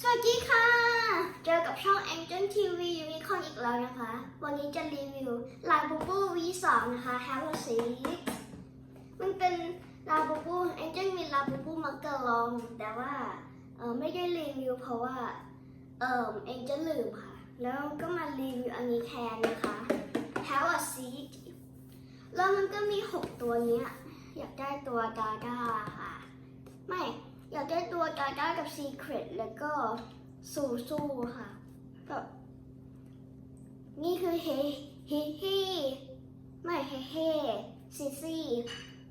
สวัสดีค่ะ เจอกับช่อง Angel TV Unicorn อีกแล้วนะคะ วันนี้จะรีวิวลาบูบู V2 นะคะ Have a seat มันเป็นลาบูบู Angel มีลาบูบูมักกะลอง แต่ว่าเออไม่ได้รีวิวเพราะว่าเออ Angel ลืมค่ะ แล้วก็มารีวิวอันนี้แทนนะคะ Have a seat แล้วมันก็มี 6 ตัวเนี้ยอยากได้ตัวดาด้าค่ะ ไม่ อยากได้ตัวดาด้ากับซีเครตแล้วก็ซูซูค่ะแบบนี่คือเฮเฮเฮไม่เฮเฮซิซี่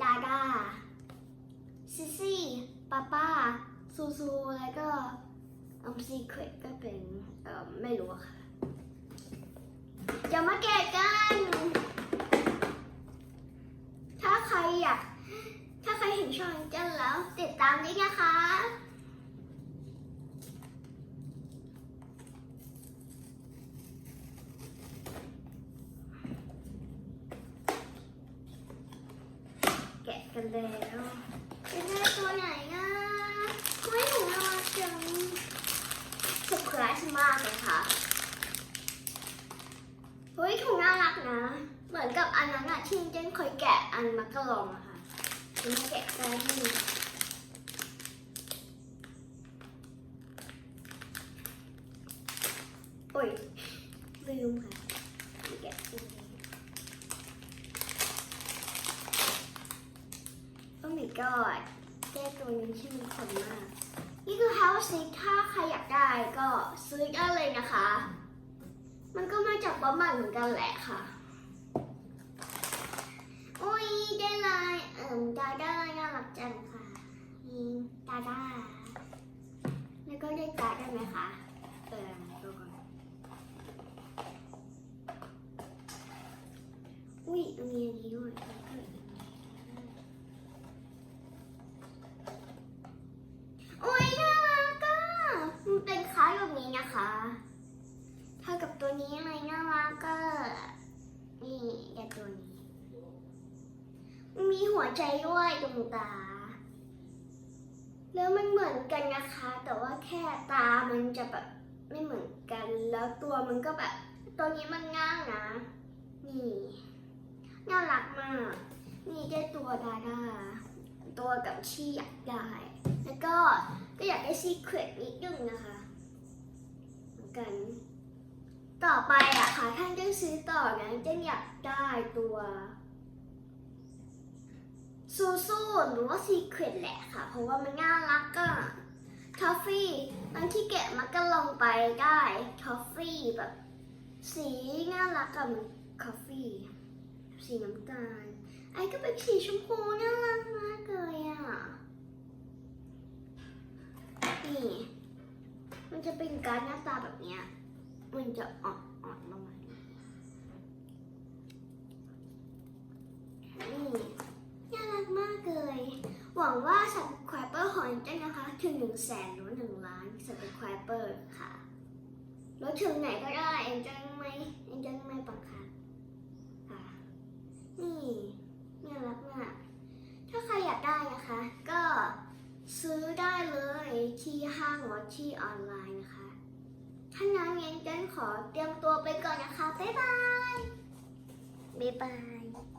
ดาด้าซิซี่ป้าป้าซูซูแล้วก็อืมซีเครตก็เป็นเอ่อไม่รู้ค่ะอย่ามาแกะกัน ถ้าใครอยาก ถ้าใครเห็นช่องจันแล้ว ติดตามด้วยนะคะ แกะกันแล้วจะได้ตัวไหนนะไม่ถึงน่ารักจังเซอร์ไพรส์มากเลยค่ะเฮ้ยถุงน่ารักนะ เหมือนกับอันนั้นอะที่เจนเคยแกะอันมักกะลองอะค่ะฉันมาแกะได้ที่นี่โอ้ยลืมค่ะแกะที่นี่โอ้ my god แก้ตัวนี้ชื่อมีคนมาก นี่คือ House Seat ถ้าใครอยากได้ก็ซื้อได้เลยนะคะ มันก็มาจากบ๊อบมันเหมือนกันแหละค่ะอุ้ยได้ลายเอิ่มดาด้าน่ารักจังค่ะนี่ดาด้าแล้วก็ได้การ์ดได้ไหมคะเออดูก่อนอุ้ยมีอันนี้ด้วยแล้วก็อีกอันนี้อุ้ยน่ารักอะมันเป็นคล้ายแบบ นะคะเท่ากับตัวนี้อะไรน่ารักก็นี่แกตัวนี้ มีหัวใจด้วยตรงตา แล้วมันเหมือนกันนะคะ แต่ว่าแค่ตามันจะแบบไม่เหมือนกัน แล้วตัวมันก็แบบตัวนี้มันง่างนะ นี่น่ารักมาก นี่ได้ตัวดาดาตัวกับชี่อยากได้ แล้วก็ก็อยากได้ซีเครตนิดนึงนะคะ กัน ต่อไปอะค่ะท่านจะซื้อต่อนะเจนอยากได้ตัวซูซูหรือว่าซีเครตแหละค่ะ เพราะว่ามันน่ารักอะทอฟฟี่ตอนที่แกะมันก็ลงไปได้ทอฟฟี่แบบ สีน่ารักกับคอฟฟี่ สีน้ำตาล ไอ้ก็เป็นสีชมพูน่ารักมากเลยอะนี่มันจะ เป็นการหน้าตาแบบเนี้ย มันจะอ่อนอ่อนลงมานี่น่ารักมากเลย หวังว่า subscriber ของเจ้นนะคะ ถึงหนึ่งแสนหรือหนึ่งล้าน subscriber ค่ะ แล้วถึงไหนก็ได้เอ็นจังไม่เอ็นจังไม่บังคับค่ะ นี่น่ารักมาก ถ้าใครอยากได้นะคะ ก็ซื้อได้เลยที่ห้างหรือที่ออนไลน์นะคะ ถ้างั้นงั้นเจน ขอเตรียมตัวไปก่อนนะคะ บ๊ายบาย บ๊ายบาย